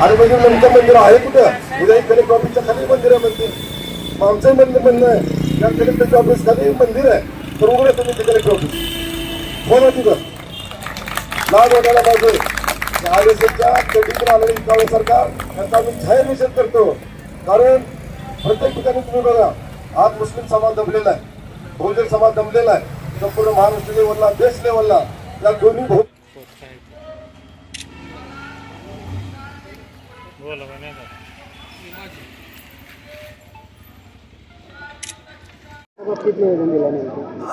आणि म्हणजे नेमकं मंदिर आहे कुठं? उद्या इकडे ऑफिसच्या खाली मंदिर आहे म्हणते मग आमचं मंदिर म्हणणं आहे या कलेक्टरच्या ऑफिस खाली मंदिर आहे. तर उघडा तुम्ही ते कलेक्टर ऑफिस बोला ना तिथं. लाभ वाटायला पाहिजे आर एस कधीतून आलेली काळे सरकार यांचा आम्ही जाहीर निषेध करतो. कारण प्रत्येक ठिकाणी तुम्ही बघा आज मुस्लिम समाज दबलेला आहे. बहुजन समाज दमलेला आहे. संपूर्ण महाराष्ट्र लेवलला देश लेवलला या दोन्ही बहु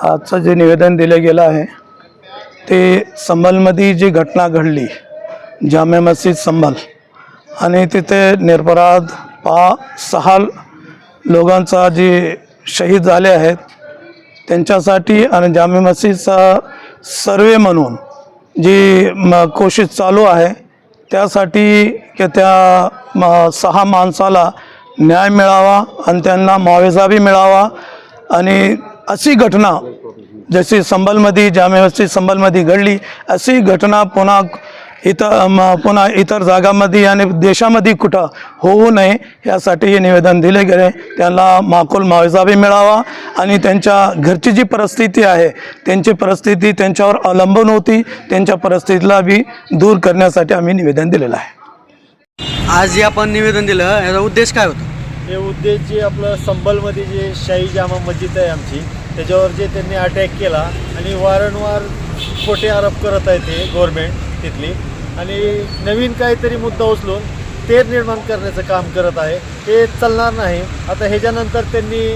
आजचं जे निवेदन दिलं गेलं आहे ते संबलमध्ये जी घटना घडली जामे मस्जिद संभल आणि तिथे निरपराध पा सहा लोकांचा जे शहीद झाले आहेत त्यांच्यासाठी आणि जामे मस्जिदचा सर्वे म्हणून जी म कोशिश चालू आहे त्यासाठी की त्या म सहा माणसाला न्याय मिळावा आणि त्यांना मुआवजाबी मिळावा. आणि अशी घटना जशी संबलमध्ये जामे संबलमध्ये घडली अशी घटना पुन्हा इथं म- पुन्हा इतर जागामध्ये आणि देशामध्ये कुठं होऊ नये यासाठी हे निवेदन दिले गेले. त्यांना माकुल मुआवजा बी मिळावा आणि त्यांच्या घरची जी परिस्थिती आहे त्यांची परिस्थिती त्यांच्यावर अवलंबून होती. त्यांच्या परिस्थितीला बी दूर करण्यासाठी आम्ही निवेदन दिलेलं आहे. आज जे आपण निवेदन दिलं. याचा उद्देश काय होता? हे उद्देश जे आपलं संबलमध्ये जे शाही जामा मस्जिद आहे आमची त्याच्यावर जे त्यांनी अटॅक केला आणि वारंवार खोटे आरोप करत आहे ते गव्हर्मेंट तिथली. आणि नवीन काहीतरी मुद्दा उचलून तेर निर्माण करण्याचं काम करत आहे. हे चालणार नाही. आता ह्याच्यानंतर त्यांनी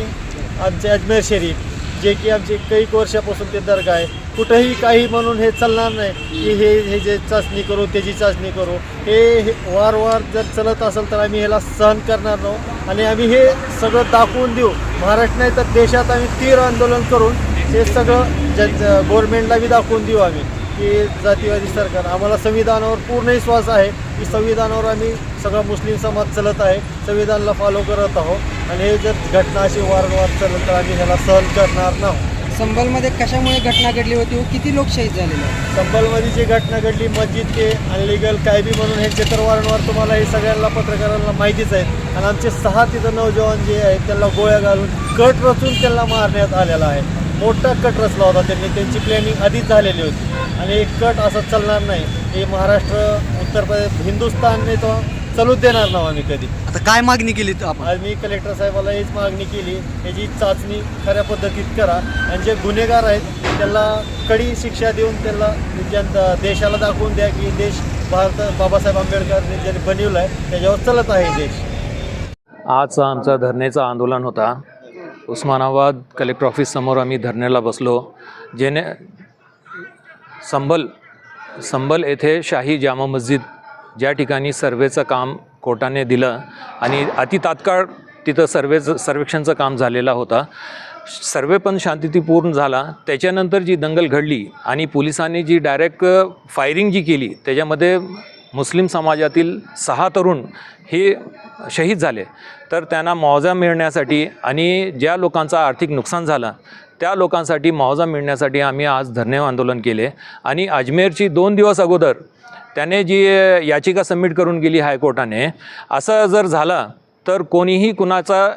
आमचे अजमेर शरीफ जे की आमचे कैक वर्षापासून ते दर्गा आहे कुठंही काही म्हणून हे चालणार नाही की हे हे जे चाचणी करू त्याची चाचणी करू. हे हे वारंवार जर चलत असेल तर आम्ही ह्याला सहन करणार नाही. आणि आम्ही हे सगळं दाखवून देऊ. महाराष्ट्र नाही तर देशात आम्ही तीव्र आंदोलन करून हे सगळं जन गव्हर्नमेंटला बी दाखवून देऊ आम्ही. की जातीवादी सरकार. आम्हाला संविधानावर पूर्ण विश्वास आहे की संविधानावर आम्ही सगळा मुस्लिम समाज चालत आहे. संविधानाला फॉलो करत आहोत. आणि हे जर घटना अशी वारंवार चालत तर आम्ही ह्याला सहन करणार नाही. संबलमध्ये कशामुळे घटना घडली होती व किती लोक शहीद झालेले आहेत? संबलमध्ये जी घटना घडली मस्जिद ते अनलिगल काय बी म्हणून ह्यांचे तर वारंवार तुम्हाला हे सगळ्यांना पत्रकारांना माहितीच आहे. आणि आमचे सहा तिथं नौजवान जे आहेत त्यांना गोळ्या घालून कट रचून त्यांना मारण्यात आलेला आहे. मोठा कट रचला होता त्यांनी. त्यांची प्लॅनिंग आधीच झालेली होती. आणि एक कट असं चालणार नाही. हे महाराष्ट्र उत्तर प्रदेश हिंदुस्थानने तो चालूच देणार नाही आम्ही कधी. आता काय मागणी केली आज मी कलेक्टर साहेबाला हीच मागणी केली. याची चाचणी खऱ्या पद्धतीत करा. आणि जे गुन्हेगार आहेत त्यांना कडी शिक्षा देऊन त्यांना जनता देशाला दाखवून द्या की देश भारत बाबासाहेब आंबेडकरने ज्यांनी बनवलं आहे त्याच्यावर चालत आहे देश. आजचा आमचा धरणेचं आंदोलन होता. उस्मानाबाद कलेक्टर ऑफिस समोर आम्ही धरण्याला बसलो. जेणे संबल संबल येथे शाही जामा मस्जिद ज्या ठिकाणी सर्वेचं काम कोर्टाने दिलं आणि अति तात्काळ तिथं सर्वेचं सर्वेक्षणचं काम झालेला होता. सर्वे पण शांततेपूर्ण झाला. त्याच्यानंतर जी दंगल घडली आणि पोलिसांनी जी डायरेक्ट फायरिंग जी केली त्याच्यामध्ये मुस्लिम समाजातील सहा तरुण हे शहीद झाले. तर त्यांना मुआवजा मिळण्यासाठी आणि ज्या लोकांचा आर्थिक नुकसान झालं त्या लोकांसाठी मुआवजा मिळण्यासाठी आम्ही आज धरणे आंदोलन केले. आणि अजमेरची दोन दिवस अगोदर त्याने जी याचिका सबमिट करून गेली हायकोर्टाने असं जर झालं तर कोणीही कुणाचा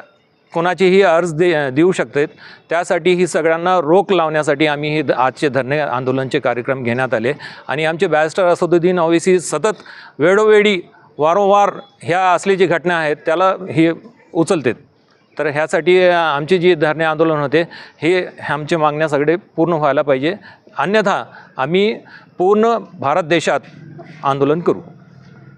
कोणाचीही अर्ज दे देऊ शकतात. त्यासाठी ही सगळ्यांना रोख लावण्यासाठी आम्ही हे आजचे धरणे आंदोलनचे कार्यक्रम घेण्यात आले. आणि आमचे बॅरिस्टर असदुद्दीन ओवेसी सतत वेळोवेळी वारंवार ह्या असली जी घटना आहेत त्याला हे उचलतात. तर ह्यासाठी आमचे जे धरणे आंदोलन होते हे आमचे मागण्या सगळे पूर्ण व्हायला पाहिजे. अन्यथा आम्ही पूर्ण भारत देशात आंदोलन करू.